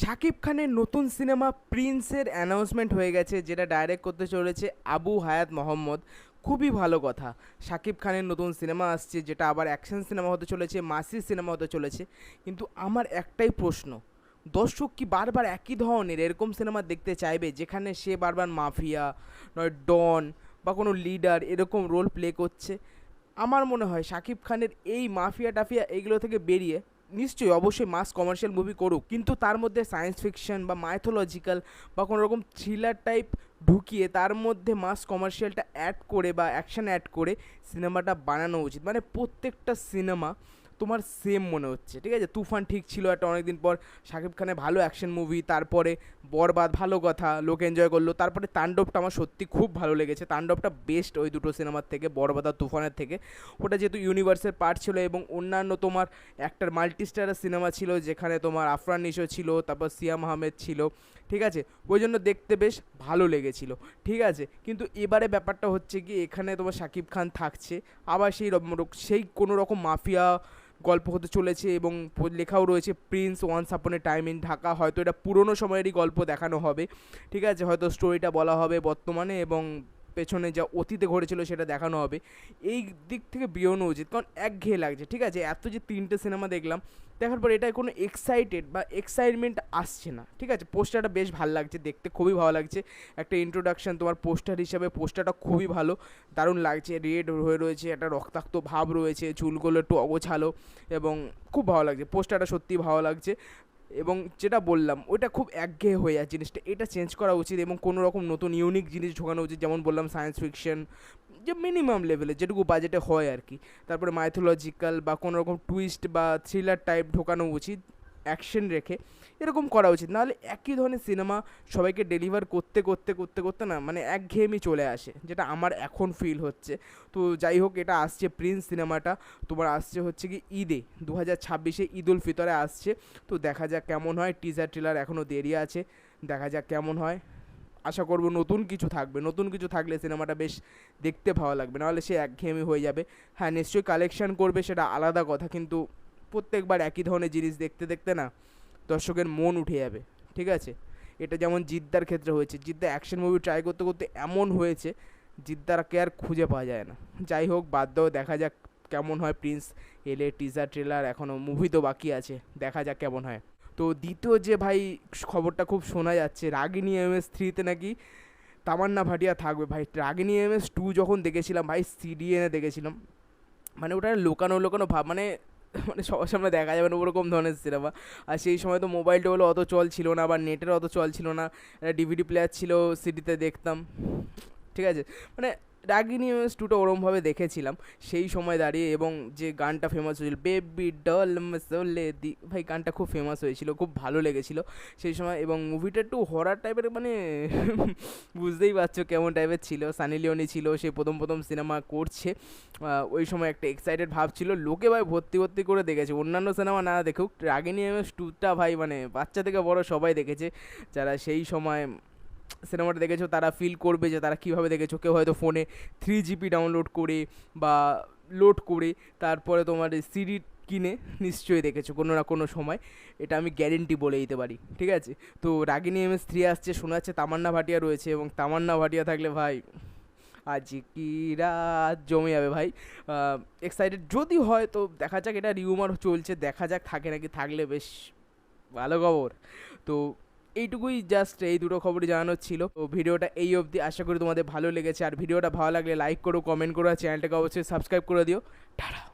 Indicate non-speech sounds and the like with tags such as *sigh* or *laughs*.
শাকিব খানের নতুন cinema প্রিন্সের announcement হয়ে গেছে, যেটা ডাইরেক্ট করতে চলেছে আবু হায়াত মোহাম্মদ। খুবই ভালো কথা। শাকিব খানের নতুন সিনেমা আসছে, যেটা আবার অ্যাকশন সিনেমা হতে চলেছে, মাসির সিনেমা হতে চলেছে। কিন্তু আমার একটাই প্রশ্ন, দর্শক কি বারবার একই ধরনের এরকম সিনেমা দেখতে চাইবে, যেখানে সে বারবার মাফিয়া, নয়, ডন বা কোনো লিডার এরকম রোল প্লে করছে? আমার মনে হয় শাকিব খানের এই মাফিয়া টাফিয়া এইগুলো থেকে বেরিয়ে নিশ্চয়ই অবশ্যই মাস কমার্শিয়াল মুভি করুক, কিন্তু তার মধ্যে সায়েন্স ফিকশন বা মাইথোলজিক্যাল বা কোনো রকম থ্রিলার টাইপ ঢুকিয়ে তার মধ্যে মাস কমার্শিয়ালটা অ্যাড করে বা অ্যাকশান অ্যাড করে সিনেমাটা বানানো উচিত। মানে প্রত্যেকটা সিনেমা তোমার সেম মনে হচ্ছে, ঠিক আছে? তুফান ঠিক ছিল একটা অনেকদিন পর, শাকিব খানের ভালো অ্যাকশন মুভি তারপরে বরবাদ, ভালো কথা, লোক এনজয় করল, তারপরে তাণ্ডবটা আমার সত্যি খুব ভালো লেগেছে। তাণ্ডবটা বেস্ট ওই দুটো সিনেমার থেকে, বরবাদ আর তুফানের থেকে। ওটা যেহেতু ইউনিভার্সের পার্ট ছিল এবং অন্যান্য তোমার একটার মাল্টিস্টারের সিনেমা ছিল, যেখানে তোমার আফরান নিশো ছিল, তারপর সিয়াম আহমেদ ছিল, ঠিক আছে? ওই জন্য দেখতে বেশ ভালো লেগেছিল, ঠিক আছে? কিন্তু এবারে ব্যাপারটা হচ্ছে কি, এখানে তোমার শাকিব খান থাকছে, আবার সেই সেই কোনো রকম মাফিয়া গল্প হতে চলেছে এবং লেখাও রয়েছে prince once upon time in Dhaka. হয়তো এটা পুরনো সময়েরই গল্প দেখানো হবে। ঠিক আছে, হয়তো স্টোরিটা বলা হবে বর্তমানে এবং পেছনে যা অতীতে ঘটেছিল সেটা দেখানো হবে। এই দিক থেকে বেরোনো উচিত, কারণ একঘেয়ে লাগছে, ঠিক আছে? এত যে তিনটে সিনেমা দেখলাম, দেখার পর এটায় কোনো এক্সাইটেড বা এক্সাইটমেন্ট আসছে না, ঠিক আছে? পোস্টারটা বেশ ভালো লাগছে, দেখতে খুবই ভালো লাগছে। একটা ইন্ট্রোডাকশন তোমার পোস্টার হিসাবে পোস্টারটা খুবই ভালো, দারুণ লাগছে। রেড হয়ে রয়েছে, একটা রক্তাক্ত ভাব রয়েছে, চুলগুলো একটু অগোছালো এবং খুব ভালো লাগছে। পোস্টারটা সত্যিই ভালো লাগছে। এবং যেটা বললাম, ওইটা খুব একঘেয়ে হয়ে যায় জিনিসটা। এটা চেঞ্জ করা উচিত এবং কোনো রকম নতুন ইউনিক জিনিস ঢোকানো উচিত। যেমন বললাম সায়েন্স ফিকশন যে মিনিমাম লেভেলে যেটুকু বাজেটে হয় আর কি। তারপরে মাইথোলজিক্যাল বা কোনো রকম টুইস্ট বা থ্রিলার টাইপ ঢোকানো উচিত। অ্যাকশন রেখে এরকম করা উচিত। নাহলে একই ধরনের সিনেমা সবাইকে ডেলিভার করতে করতে করতে করতে না মানে একঘেয়েমি চলে আসে, যেটা আমার এখন ফিল হচ্ছে। তো যাই হোক, এটা আসছে প্রিন্স সিনেমাটা তোমার আসছে হচ্ছে কি ঈদে দু হাজার ছাব্বিশে ঈদ উল ফিতরে আসছে। তো দেখা যাক কেমন হয় টিজার ট্রেলার এখনও দেরি আছে। দেখা যাক কেমন হয়। আশা করব নতুন কিছু থাকবে। নতুন কিছু থাকলে সিনেমাটা বেশ দেখতে ভালো লাগবে। নাহলে সে একঘেয়েমি হয়ে যাবে। হ্যাঁ নিশ্চয়ই কালেকশান করবে, সেটা আলাদা কথা। কিন্তু প্রত্যেকবার একই ধরনের জিনিস দেখতে দেখতে না দর্শকের মন উঠে যাবে, ঠিক আছে? এটা যেমন জিদ্দার ক্ষেত্রে হয়েছে, জিদ্দা অ্যাকশন মুভি ট্রাই করতে করতে এমন হয়েছে, জিদ্দারকে আর খুঁজে পাওয়া যায় না। যাই হোক, বাদ দাও, দেখা যাক কেমন হয় প্রিন্স এলে টিজার ট্রেলার এখনও মুভি তো বাকি আছে, দেখা যাক কেমন হয়। তো দ্বিতীয় যে ভাই খবরটা খুব শোনা যাচ্ছে, রাগিনী এম এস থ্রিতে নাকি তামান্না ভাটিয়া থাকবে। ভাই, রাগিনী এম এস টু যখন দেখেছিলাম, ভাই সিডি এনে দেখেছিলাম। মানে ওটা লোকানো, লুকানো ভাব মানে *laughs* মানে সবার সামনে দেখা যাবে না, ওরকম ধরনের সিনেমা। আর সেই সময় তো মোবাইলটা হলো অত চল ছিল না, বা নেটের অত চল ছিল না। ডিভিডি প্লেয়ার ছিল সিডিতে দেখতাম। ঠিক আছে? মানে রাগিনী এমএস টুটা ওরমভাবে দেখেছিলাম। সেই সময় দাঁড়িয়ে এবং যে গানটা ফেমাস হয়েছিল বেবি ডল মসলে দি ভাই, গানটা খুব ফেমাস হয়েছিল, খুব ভালো লেগেছিল সেই সময় এবং মুভিটা একটু হরার টাইপের মানে *laughs* বুঝতেই পারছ কেমন টাইপের ছিল। সানি লিওনি ছিল, সে প্রথম প্রথম সিনেমা করছে। ওই সময় একটা এক্সাইটেড ভাব ছিল। লোকে ভাই ভর্তি ভর্তি করে দেখেছে। অন্যান্য সিনেমা না দেখুক, রাগিনী এমএস টুটা ভাই মানে বাচ্চা থেকে বড় সবাই দেখেছে। যারা সেই সময় সিনেমাটা দেখেছ, তারা ফিল করবে যে তারা কীভাবে দেখেছ। কেউ হয়তো ফোনে থ্রি জিবি ডাউনলোড করে বা লোড করে, তারপরে তোমার সিডি কিনে নিশ্চয়ই দেখেছ কোনো না কোনো সময়। এটা আমি গ্যারেন্টি বলে দিতে পারি, ঠিক আছে? তো রাগিনী এম এস থ্রি আসছে শোনা যাচ্ছে তামান্না ভাটিয়া রয়েছে এবং তামান্না ভাটিয়া থাকলে ভাই, আজ কি রাত? জমে যাবে ভাই। এক্সাইটেড যদি হয় তো দেখা যাক, এটা রিউমার চলছে, দেখা যাক থাকে নাকি, থাকলে বেশ ভালো খবর। তো এইটুকুই জাস্ট এই দুটো খবরই জানানোর ছিল। তো ভিডিওটা এই অবধি। আশা করি তোমাদের ভালো লেগেছে। আর ভিডিওটা ভালো লাগলে লাইক করো কমেন্ট করো চ্যানেলটাকে অবশ্যই সাবস্ক্রাইব করে দিও। টাটা।